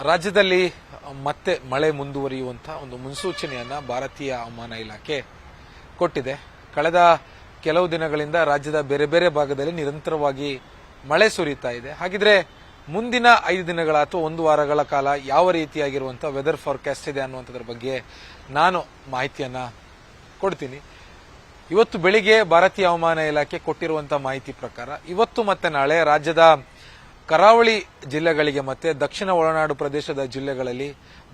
ರಾಜ್ಯದಲ್ಲಿ ಮತ್ತೆ ಮಳೆ ಮುಂದುವರಿಯುವಂತಹ ಒಂದು ಮುನ್ಸೂಚನೆಯನ್ನ ಭಾರತೀಯ ಹವಾಮಾನ ಇಲಾಖೆ ಕೊಟ್ಟಿದೆ. ಕಳೆದ ಕೆಲವು ದಿನಗಳಿಂದ ರಾಜ್ಯದ ಬೇರೆ ಬೇರೆ ಭಾಗದಲ್ಲಿ ನಿರಂತರವಾಗಿ ಮಳೆ ಸುರಿತಾ ಇದೆ. ಹಾಗಿದ್ರೆ ಮುಂದಿನ ಐದು ದಿನಗಳ ಅಥವಾ ಒಂದು ವಾರಗಳ ಕಾಲ ಯಾವ ರೀತಿಯಾಗಿರುವಂತಹ ವೆದರ್ ಫಾರ್ಕಾಸ್ಟ್ ಇದೆ ಅನ್ನುವಂಥದ್ರ ಬಗ್ಗೆ ನಾನು ಮಾಹಿತಿಯನ್ನ ಕೊಡ್ತೀನಿ. ಇವತ್ತು ಬೆಳಿಗ್ಗೆ ಭಾರತೀಯ ಹವಾಮಾನ ಇಲಾಖೆ ಕೊಟ್ಟಿರುವಂತಹ ಮಾಹಿತಿ ಪ್ರಕಾರ, ಇವತ್ತು ಮತ್ತೆ ನಾಳೆ ರಾಜ್ಯದ ಕರಾವಳಿ ಜಿಲ್ಲೆಗಳಿಗೆ ಮತ್ತೆ ದಕ್ಷಿಣ ಒಳನಾಡು ಪ್ರದೇಶದ ಜಿಲ್ಲೆಗಳಲ್ಲಿ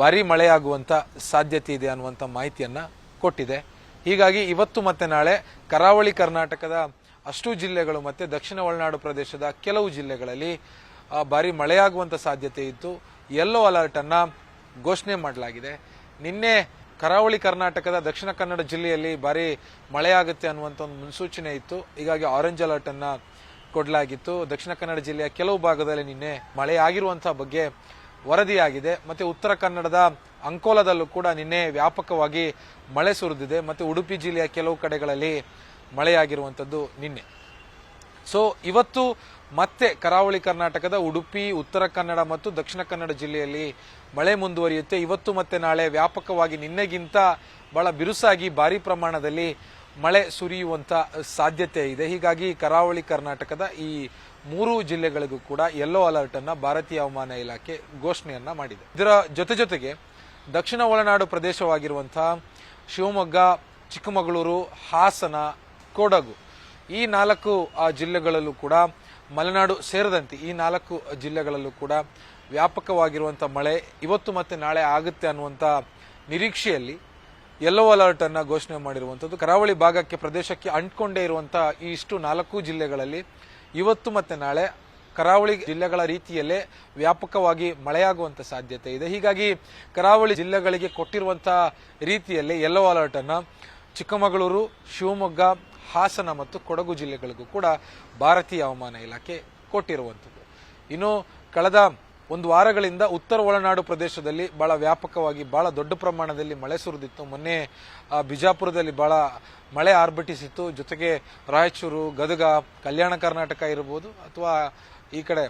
ಭಾರಿ ಮಳೆಯಾಗುವಂತ ಸಾಧ್ಯತೆ ಇದೆ ಅನ್ನುವಂತ ಮಾಹಿತಿಯನ್ನ ಕೊಟ್ಟಿದೆ. ಹೀಗಾಗಿ ಇವತ್ತು ಮತ್ತೆ ನಾಳೆ ಕರಾವಳಿ ಕರ್ನಾಟಕದ ಅಷ್ಟು ಜಿಲ್ಲೆಗಳು ಮತ್ತೆ ದಕ್ಷಿಣ ಒಳನಾಡು ಪ್ರದೇಶದ ಕೆಲವು ಜಿಲ್ಲೆಗಳಲ್ಲಿ ಭಾರಿ ಮಳೆಯಾಗುವಂತ ಸಾಧ್ಯತೆ ಇತ್ತು ಯೆಲ್ಲೋ ಅಲರ್ಟ್ ಅನ್ನ ಘೋಷಣೆ ಮಾಡಲಾಗಿದೆ. ನಿನ್ನೆ ಕರಾವಳಿ ಕರ್ನಾಟಕದ ದಕ್ಷಿಣ ಕನ್ನಡ ಜಿಲ್ಲೆಯಲ್ಲಿ ಭಾರಿ ಮಳೆಯಾಗುತ್ತೆ ಅನ್ನುವಂತ ಒಂದು ಮುನ್ಸೂಚನೆ ಇತ್ತು. ಹೀಗಾಗಿ ಆರೆಂಜ್ ಅಲರ್ಟ್ ಅನ್ನ ಕೊಡಲಾಗಿತ್ತು. ದಕ್ಷಿಣ ಕನ್ನಡ ಜಿಲ್ಲೆಯ ಕೆಲವು ಭಾಗದಲ್ಲಿ ನಿನ್ನೆ ಮಳೆ ಬಗ್ಗೆ ವರದಿಯಾಗಿದೆ. ಮತ್ತೆ ಉತ್ತರ ಕನ್ನಡದ ಅಂಕೋಲದಲ್ಲೂ ಕೂಡ ನಿನ್ನೆ ವ್ಯಾಪಕವಾಗಿ ಮಳೆ ಸುರಿದಿದೆ. ಮತ್ತೆ ಉಡುಪಿ ಜಿಲ್ಲೆಯ ಕೆಲವು ಕಡೆಗಳಲ್ಲಿ ಮಳೆಯಾಗಿರುವಂಥದ್ದು ನಿನ್ನೆ. ಸೊ ಇವತ್ತು ಮತ್ತೆ ಕರಾವಳಿ ಕರ್ನಾಟಕದ ಉಡುಪಿ, ಉತ್ತರ ಕನ್ನಡ ಮತ್ತು ದಕ್ಷಿಣ ಕನ್ನಡ ಜಿಲ್ಲೆಯಲ್ಲಿ ಮಳೆ ಮುಂದುವರಿಯುತ್ತೆ. ಇವತ್ತು ಮತ್ತೆ ನಾಳೆ ವ್ಯಾಪಕವಾಗಿ ನಿನ್ನೆಗಿಂತ ಬಹಳ ಬಿರುಸಾಗಿ ಭಾರಿ ಪ್ರಮಾಣದಲ್ಲಿ ಮಳೆ ಸುರಿಯುವಂತ ಸಾಧ್ಯತೆ ಇದೆ. ಹೀಗಾಗಿ ಕರಾವಳಿ ಕರ್ನಾಟಕದ ಈ ಮೂರು ಜಿಲ್ಲೆಗಳಿಗೂ ಕೂಡ ಯೆಲ್ಲೋ ಅಲರ್ಟ್ ಅನ್ನ ಭಾರತೀಯ ಹವಾಮಾನ ಇಲಾಖೆ ಘೋಷಣೆಯನ್ನ ಮಾಡಿದೆ. ಇದರ ಜೊತೆ ಜೊತೆಗೆ ದಕ್ಷಿಣ ಒಳನಾಡು ಪ್ರದೇಶವಾಗಿರುವಂತಹ ಶಿವಮೊಗ್ಗ, ಚಿಕ್ಕಮಗಳೂರು, ಹಾಸನ, ಕೊಡಗು ಈ ನಾಲ್ಕು ಜಿಲ್ಲೆಗಳಲ್ಲೂ ಕೂಡ ಮಲೆನಾಡು ಸೇರಿದಂತೆ ಈ ನಾಲ್ಕು ಜಿಲ್ಲೆಗಳಲ್ಲೂ ಕೂಡ ವ್ಯಾಪಕವಾಗಿರುವಂತಹ ಮಳೆ ಇವತ್ತು ಮತ್ತೆ ನಾಳೆ ಆಗುತ್ತೆ ಅನ್ನುವಂತ ನಿರೀಕ್ಷೆಯಲ್ಲಿ ಯೆಲ್ಲೋ ಅಲರ್ಟ್ ಅನ್ನ ಘೋಷಣೆ ಮಾಡಿರುವಂತದ್ದು. ಕರಾವಳಿ ಭಾಗಕ್ಕೆ ಪ್ರದೇಶಕ್ಕೆ ಅಂಟ್ಕೊಂಡೇ ಇರುವಂತಹ ಈ ಇಷ್ಟು ನಾಲ್ಕು ಜಿಲ್ಲೆಗಳಲ್ಲಿ ಇವತ್ತು ಮತ್ತೆ ನಾಳೆ ಕರಾವಳಿ ಜಿಲ್ಲೆಗಳ ರೀತಿಯಲ್ಲೇ ವ್ಯಾಪಕವಾಗಿ ಮಳೆಯಾಗುವಂತ ಸಾಧ್ಯತೆ ಇದೆ. ಹೀಗಾಗಿ ಕರಾವಳಿ ಜಿಲ್ಲೆಗಳಿಗೆ ಕೊಟ್ಟಿರುವಂತಹ ರೀತಿಯಲ್ಲಿ ಯೆಲ್ಲೋ ಅಲರ್ಟ್ ಅನ್ನ ಚಿಕ್ಕಮಗಳೂರು, ಶಿವಮೊಗ್ಗ, ಹಾಸನ ಮತ್ತು ಕೊಡಗು ಜಿಲ್ಲೆಗಳಿಗೂ ಕೂಡ ಭಾರತೀಯ ಹವಾಮಾನ ಇಲಾಖೆ ಕೊಟ್ಟಿರುವಂಥದ್ದು ಇನ್ನು ಕಳೆದ ಒಂದು ವಾರಗಳಿಂದ ಉತ್ತರ ಒಳನಾಡು ಪ್ರದೇಶದಲ್ಲಿ ಬಹಳ ವ್ಯಾಪಕವಾಗಿ, ಬಹಳ ದೊಡ್ಡ ಪ್ರಮಾಣದಲ್ಲಿ ಮಳೆ ಸುರಿದಿತ್ತು. ಮೊನ್ನೆ ಬಿಜಾಪುರದಲ್ಲಿ ಬಹಳ ಮಳೆ ಆರ್ಭಟಿಸಿತ್ತು. ಜೊತೆಗೆ ರಾಯಚೂರು, ಗದಗ, ಕಲ್ಯಾಣ ಕರ್ನಾಟಕ ಇರಬಹುದು ಅಥವಾ ಈ ಕಡೆ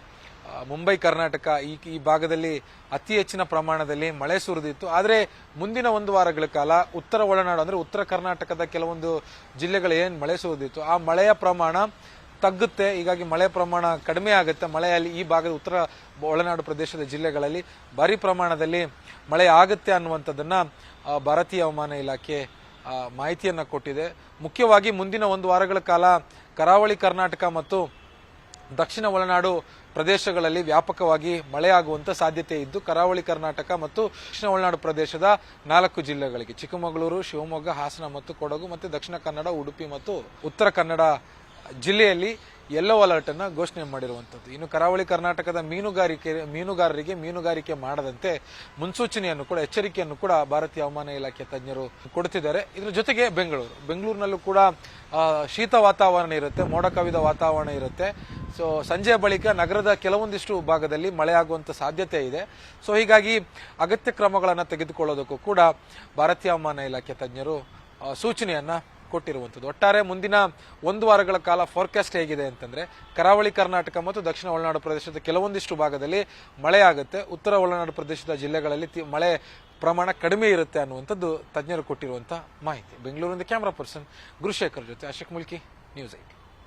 ಮುಂಬೈ, ಕರ್ನಾಟಕ, ಈ ಈ ಭಾಗದಲ್ಲಿ ಅತಿ ಹೆಚ್ಚಿನ ಪ್ರಮಾಣದಲ್ಲಿ ಮಳೆ ಸುರಿದಿತ್ತು. ಆದರೆ ಮುಂದಿನ ಒಂದು ವಾರಗಳ ಕಾಲ ಉತ್ತರ ಒಳನಾಡು, ಅಂದ್ರೆ ಉತ್ತರ ಕರ್ನಾಟಕದ ಕೆಲವೊಂದು ಜಿಲ್ಲೆಗಳು ಏನ್ ಮಳೆ ಸುರಿದಿತ್ತು, ಆ ಮಳೆಯ ಪ್ರಮಾಣ ತಗ್ಗುತ್ತೆ. ಹೀಗಾಗಿ ಮಳೆ ಪ್ರಮಾಣ ಕಡಿಮೆ ಆಗುತ್ತೆ. ಮಳೆಯಲ್ಲಿ ಈ ಭಾಗದ ಉತ್ತರ ಒಳನಾಡು ಪ್ರದೇಶದ ಜಿಲ್ಲೆಗಳಲ್ಲಿ ಭಾರಿ ಪ್ರಮಾಣದಲ್ಲಿ ಮಳೆ ಆಗುತ್ತೆ ಅನ್ನುವಂಥದ್ದನ್ನು ಭಾರತೀಯ ಹವಾಮಾನ ಇಲಾಖೆ ಮಾಹಿತಿಯನ್ನು ಕೊಟ್ಟಿದೆ. ಮುಖ್ಯವಾಗಿ ಮುಂದಿನ ಒಂದು ವಾರಗಳ ಕಾಲ ಕರಾವಳಿ ಕರ್ನಾಟಕ ಮತ್ತು ದಕ್ಷಿಣ ಒಳನಾಡು ಪ್ರದೇಶಗಳಲ್ಲಿ ವ್ಯಾಪಕವಾಗಿ ಮಳೆಯಾಗುವಂಥ ಸಾಧ್ಯತೆ ಇದ್ದು, ಕರಾವಳಿ ಕರ್ನಾಟಕ ಮತ್ತು ದಕ್ಷಿಣ ಒಳನಾಡು ಪ್ರದೇಶದ ನಾಲ್ಕು ಜಿಲ್ಲೆಗಳಿಗೆ ಚಿಕ್ಕಮಗಳೂರು, ಶಿವಮೊಗ್ಗ, ಹಾಸನ ಮತ್ತು ಕೊಡಗು ಮತ್ತು ದಕ್ಷಿಣ ಕನ್ನಡ, ಉಡುಪಿ ಮತ್ತು ಉತ್ತರ ಕನ್ನಡ ಜಿಲ್ಲೆಯಲ್ಲಿ ಯೆಲ್ಲೋ ಅಲರ್ಟ್ ಅನ್ನ ಘೋಷಣೆ ಮಾಡಿರುವಂತದ್ದು. ಇನ್ನು ಕರಾವಳಿ ಕರ್ನಾಟಕದ ಮೀನುಗಾರಿಕೆ, ಮೀನುಗಾರರಿಗೆ ಮೀನುಗಾರಿಕೆ ಮಾಡದಂತೆ ಮುನ್ಸೂಚನೆಯನ್ನು ಕೂಡ, ಎಚ್ಚರಿಕೆಯನ್ನು ಕೂಡ ಭಾರತೀಯ ಹವಾಮಾನ ಇಲಾಖೆ ತಜ್ಞರು ಕೊಡುತ್ತಿದ್ದಾರೆ. ಇದರ ಜೊತೆಗೆ ಬೆಂಗಳೂರು. ಬೆಂಗಳೂರಿನಲ್ಲೂ ಕೂಡ ಶೀತ ವಾತಾವರಣ ಇರುತ್ತೆ ಮೋಡ ಕವಿದ ವಾತಾವರಣ ಇರುತ್ತೆ. ಸೊ ಸಂಜೆ ಬಳಿಕ ನಗರದ ಕೆಲವೊಂದಿಷ್ಟು ಭಾಗದಲ್ಲಿ ಮಳೆಯಾಗುವಂಥ ಸಾಧ್ಯತೆ ಇದೆ. ಸೊ ಹೀಗಾಗಿ ಅಗತ್ಯ ಕ್ರಮಗಳನ್ನು ತೆಗೆದುಕೊಳ್ಳೋದಕ್ಕೂ ಕೂಡ ಭಾರತೀಯ ಹವಾಮಾನ ಇಲಾಖೆ ತಜ್ಞರು ಸೂಚನೆಯನ್ನ ಕೊಟ್ಟಿರುವಂಥದ್ದು. ಒಟ್ಟಾರೆ ಮುಂದಿನ ಒಂದು ವಾರಗಳ ಕಾಲ ಫೋರ್ಕಾಸ್ಟ್ ಹೇಗಿದೆ ಅಂತಂದ್ರೆ, ಕರಾವಳಿ ಕರ್ನಾಟಕ ಮತ್ತು ದಕ್ಷಿಣ ಒಳನಾಡು ಪ್ರದೇಶದ ಕೆಲವೊಂದಿಷ್ಟು ಭಾಗದಲ್ಲಿ ಮಳೆ ಆಗುತ್ತೆ. ಉತ್ತರ ಒಳನಾಡು ಪ್ರದೇಶದ ಜಿಲ್ಲೆಗಳಲ್ಲಿ ಮಳೆ ಪ್ರಮಾಣ ಕಡಿಮೆ ಇರುತ್ತೆ ಅನ್ನುವಂಥದ್ದು ತಜ್ಞರು ಕೊಟ್ಟಿರುವಂಥ ಮಾಹಿತಿ. ಬೆಂಗಳೂರಿನಿಂದ ಕ್ಯಾಮರಾ ಪರ್ಸನ್ ಗುರುಶೇಖರ್ ಜೊತೆ ಅಶೋಕ್ ಮುಲ್ಕಿ, ನ್ಯೂಸ್ ಐಟಿ